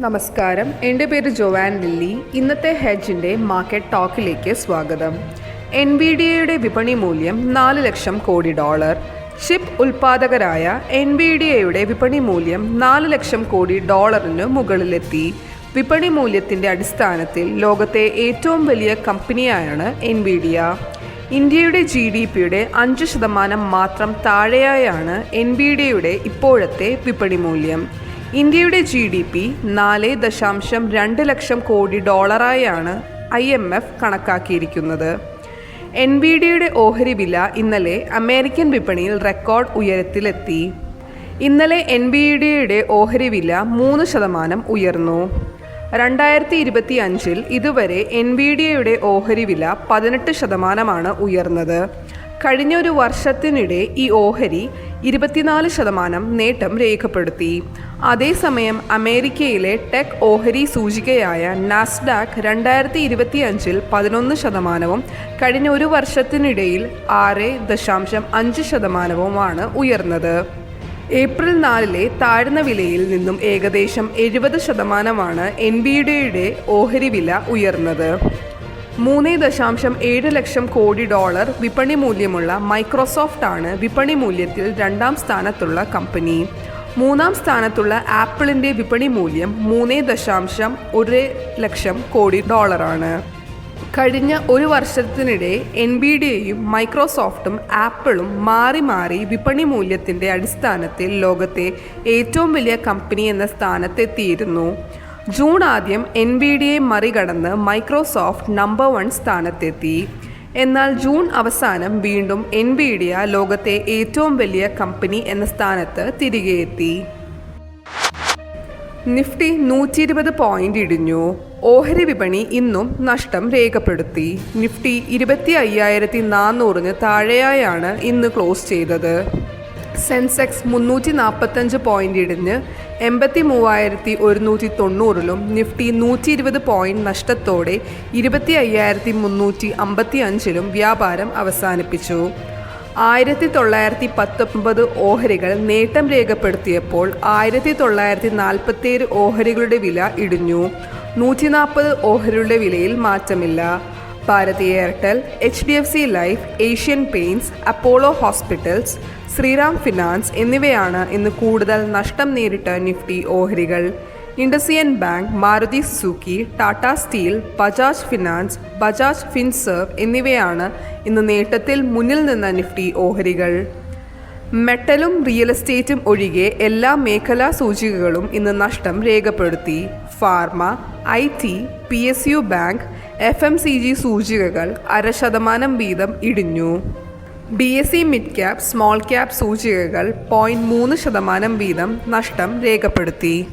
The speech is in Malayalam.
നമസ്കാരം. എന്റെ പേര് ജോവാൻ ലില്ലി. ഇന്നത്തെ ഹെഡ്ജിന്റെ മാർക്കറ്റ് ടോക്കിലേക്ക് സ്വാഗതം. എൻ ബി ഡി എയുടെ വിപണി മൂല്യം നാല് ലക്ഷം കോടി ഡോളർ. ചിപ്പ് ഉൽപ്പാദകരായ എൻ ബി ഡി എയുടെ വിപണി മൂല്യം നാല് ലക്ഷം കോടി ഡോളറിന് മുകളിലെത്തി. വിപണി മൂല്യത്തിന്റെ അടിസ്ഥാനത്തിൽ ലോകത്തെ ഏറ്റവും വലിയ കമ്പനിയാണ് എൻ ബി ഡി ഇന്ത്യയുടെ ജി ഡി പിയുടെ അഞ്ച് ശതമാനം മാത്രം താഴെയായാണ് എൻ ബി ഡിയുടെ ഇപ്പോഴത്തെ വിപണി മൂല്യം. ഇന്ത്യയുടെ ജി ഡി പി നാല് ദശാംശം രണ്ട് ലക്ഷം കോടി ഡോളറായാണ് ഐ എം എഫ് കണക്കാക്കിയിരിക്കുന്നത്. എൻ ബി ഡിയുടെ ഓഹരി വില ഇന്നലെ അമേരിക്കൻ വിപണിയിൽ റെക്കോർഡ് ഉയരത്തിലെത്തി. ഇന്നലെ എൻ ബി ഡിയുടെ ഓഹരി വില മൂന്ന് ശതമാനം ഉയർന്നു. രണ്ടായിരത്തി ഇരുപത്തി അഞ്ചിൽ ഇതുവരെ എൻ ബി ഡിയുടെ ഓഹരി വില പതിനെട്ട് ശതമാനമാണ് ഉയർന്നത്. കഴിഞ്ഞ ഒരു വർഷത്തിനിടെ ഈ ഓഹരി ഇരുപത്തിനാല് ശതമാനം നേട്ടം രേഖപ്പെടുത്തി. അതേസമയം അമേരിക്കയിലെ ടെക് ഓഹരി സൂചികയായ നാസ്ഡാക്ക് രണ്ടായിരത്തി ഇരുപത്തി അഞ്ചിൽ പതിനൊന്ന് ശതമാനവും കഴിഞ്ഞ ഒരു വർഷത്തിനിടയിൽ ആറ് ദശാംശം അഞ്ച് ശതമാനവുമാണ് ഉയർന്നത്. ഏപ്രിൽ നാലിലെ താഴ്ന്ന വിലയിൽ നിന്നും ഏകദേശം എഴുപത് ശതമാനമാണ് എൻ ബി ഡിയുടെ ഓഹരി വില ഉയർന്നത്. മൂന്ന് ദശാംശം ഏഴ് ലക്ഷം കോടി ഡോളർ വിപണി മൂല്യമുള്ള മൈക്രോസോഫ്റ്റ് ആണ് വിപണി മൂല്യത്തിൽ രണ്ടാം സ്ഥാനത്തുള്ള കമ്പനി. മൂന്നാം സ്ഥാനത്തുള്ള ആപ്പിളിന്റെ വിപണി മൂല്യം മൂന്ന് ദശാംശം ഒരു ലക്ഷം കോടി ഡോളറാണ്. കഴിഞ്ഞ ഒരു വർഷത്തിനിടെ എൻ ബി ഡിയും മൈക്രോസോഫ്റ്റും ആപ്പിളും മാറി മാറി വിപണി മൂല്യത്തിന്റെ അടിസ്ഥാനത്തിൽ ലോകത്തെ ഏറ്റവും വലിയ കമ്പനി എന്ന സ്ഥാനത്തെത്തിയിരുന്നു. ജൂൺ ആദ്യം എൻ ബി ഡിയെ മറികടന്ന് മൈക്രോസോഫ്റ്റ് നമ്പർ വൺ സ്ഥാനത്തെത്തി. എന്നാൽ ജൂൺ അവസാനം വീണ്ടും എൻ ബി ഡി ലോകത്തെ ഏറ്റവും വലിയ കമ്പനി എന്ന സ്ഥാനത്ത് തിരികെ എത്തി. നിഫ്റ്റി നൂറ്റി ഇരുപത് പോയിന്റ് ഇടിഞ്ഞു. ഓഹരി വിപണി ഇന്നും നഷ്ടം രേഖപ്പെടുത്തി. നിഫ്റ്റി ഇരുപത്തി അയ്യായിരത്തി നാനൂറിന് താഴെയായാണ് ഇന്ന് ക്ലോസ് ചെയ്തത്. സെൻസെക്സ് മുന്നൂറ്റി നാൽപ്പത്തഞ്ച് പോയിന്റ് ഇടിഞ്ഞ് എൺപത്തി മൂവായിരത്തി ഒരുന്നൂറ്റി തൊണ്ണൂറിലും നിഫ്റ്റി നൂറ്റി ഇരുപത് പോയിന്റ് നഷ്ടത്തോടെ ഇരുപത്തി അയ്യായിരത്തി മുന്നൂറ്റി അമ്പത്തി അഞ്ചിലും വ്യാപാരം അവസാനിപ്പിച്ചു. ആയിരത്തി തൊള്ളായിരത്തി പത്തൊമ്പത് ഓഹരികൾ നേട്ടം രേഖപ്പെടുത്തിയപ്പോൾ ആയിരത്തി തൊള്ളായിരത്തി നാൽപ്പത്തിയേഴ് ഓഹരികളുടെ വില ഇടിഞ്ഞു. നൂറ്റി നാൽപ്പത് ഓഹരികളുടെ വിലയിൽ മാറ്റമില്ല. Bharti Airtel H D F C Life Asian Paints Apollo Hospitals Shriram Finance എന്നിവയാണ് ഇന്ന് കൂടുതൽ നഷ്ടം നേരിട്ട നിഫ്റ്റി ഓഹരികൾ. IndusInd Bank Maruti Suzuki Tata Steel Bajaj Finance Bajaj Finserv എന്നിവയാണ് ഇന്ന് നേട്ടത്തിൽ മുന്നിൽ നിന്ന നിഫ്റ്റി ഓഹരികൾ. മെറ്റലും റിയൽ എസ്റ്റേറ്റും ഒഴികെ എല്ലാ മേഖലാ സൂചികകളും ഇന്ന് നഷ്ടം രേഖപ്പെടുത്തി. Pharma I T P S U bank F M C G സൂചികകൾ അര ശതമാനം വീതം ഇടിഞ്ഞു. B S E mid cap small cap സൂചികകൾ പോയിന്റ് മൂന്ന് ശതമാനം വീതം നഷ്ടം രേഖപ്പെടുത്തി.